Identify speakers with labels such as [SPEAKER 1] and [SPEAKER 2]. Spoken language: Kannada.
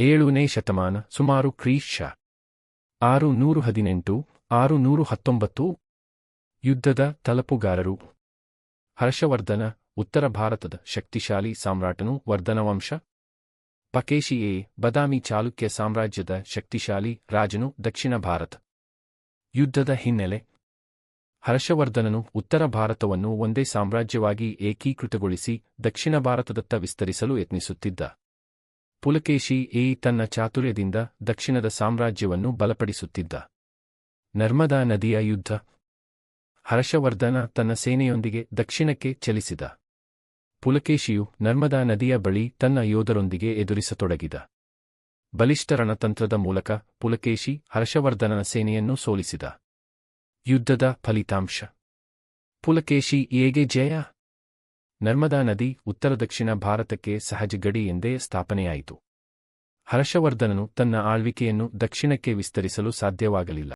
[SPEAKER 1] ಏಳನೇ ಶತಮಾನ, ಸುಮಾರು ಕ್ರೀಶ ಆರು ನೂರು ಹದಿನೆಂಟು ಆರು ನೂರು ಹತ್ತೊಂಬತ್ತು ಯುದ್ಧದ ತಲಪುಗಾರರು. ಹರ್ಷವರ್ಧನ, ಉತ್ತರ ಭಾರತದ ಶಕ್ತಿಶಾಲಿ ಸಾಮ್ರಾಟನು ವರ್ಧನವಂಶ. ಪಕೇಶಿಯೇ, ಬದಾಮಿ ಚಾಲುಕ್ಯ ಸಾಮ್ರಾಜ್ಯದ ಶಕ್ತಿಶಾಲಿ ರಾಜನು ದಕ್ಷಿಣ ಭಾರತ. ಯುದ್ಧದ ಹಿನ್ನೆಲೆ. ಹರ್ಷವರ್ಧನನು ಉತ್ತರ ಭಾರತವನ್ನು ಒಂದೇ ಸಾಮ್ರಾಜ್ಯವಾಗಿ ಏಕೀಕೃತಗೊಳಿಸಿ ದಕ್ಷಿಣ ಭಾರತದತ್ತ ವಿಸ್ತರಿಸಲು ಯತ್ನಿಸುತ್ತಿದ್ದ. ಪುಲಕೇಶಿ ಏ ತನ್ನ ಚಾತುರ್ಯದಿಂದ ದಕ್ಷಿಣದ ಸಾಮ್ರಾಜ್ಯವನ್ನು ಬಲಪಡಿಸುತ್ತಿದ್ದ. ನರ್ಮದಾ ನದಿಯ ಯುದ್ಧ. ಹರ್ಷವರ್ಧನ ತನ್ನ ಸೇನೆಯೊಂದಿಗೆ ದಕ್ಷಿಣಕ್ಕೆ ಚಲಿಸಿದ. ಪುಲಕೇಶಿಯು ನರ್ಮದಾ ನದಿಯ ಬಳಿ ತನ್ನ ಯೋಧರೊಂದಿಗೆ ಎದುರಿಸತೊಡಗಿದ. ಬಲಿಷ್ಠ ರಣತಂತ್ರದ ಮೂಲಕ ಪುಲಕೇಶಿ ಹರ್ಷವರ್ಧನನ ಸೇನೆಯನ್ನು ಸೋಲಿಸಿದ. ಯುದ್ಧದ ಫಲಿತಾಂಶ. ಪುಲಕೇಶಿ ಏಗೆ ಜಯ? ನರ್ಮದಾ ನದಿ ಉತ್ತರ ದಕ್ಷಿಣ ಭಾರತಕ್ಕೆ ಸಹಜ ಗಡಿ ಎಂದೇ ಸ್ಥಾಪನೆಯಾಯಿತು. ಹರ್ಷವರ್ಧನನು ತನ್ನ ಆಳ್ವಿಕೆಯನ್ನು ದಕ್ಷಿಣಕ್ಕೆ ವಿಸ್ತರಿಸಲು ಸಾಧ್ಯವಾಗಲಿಲ್ಲ.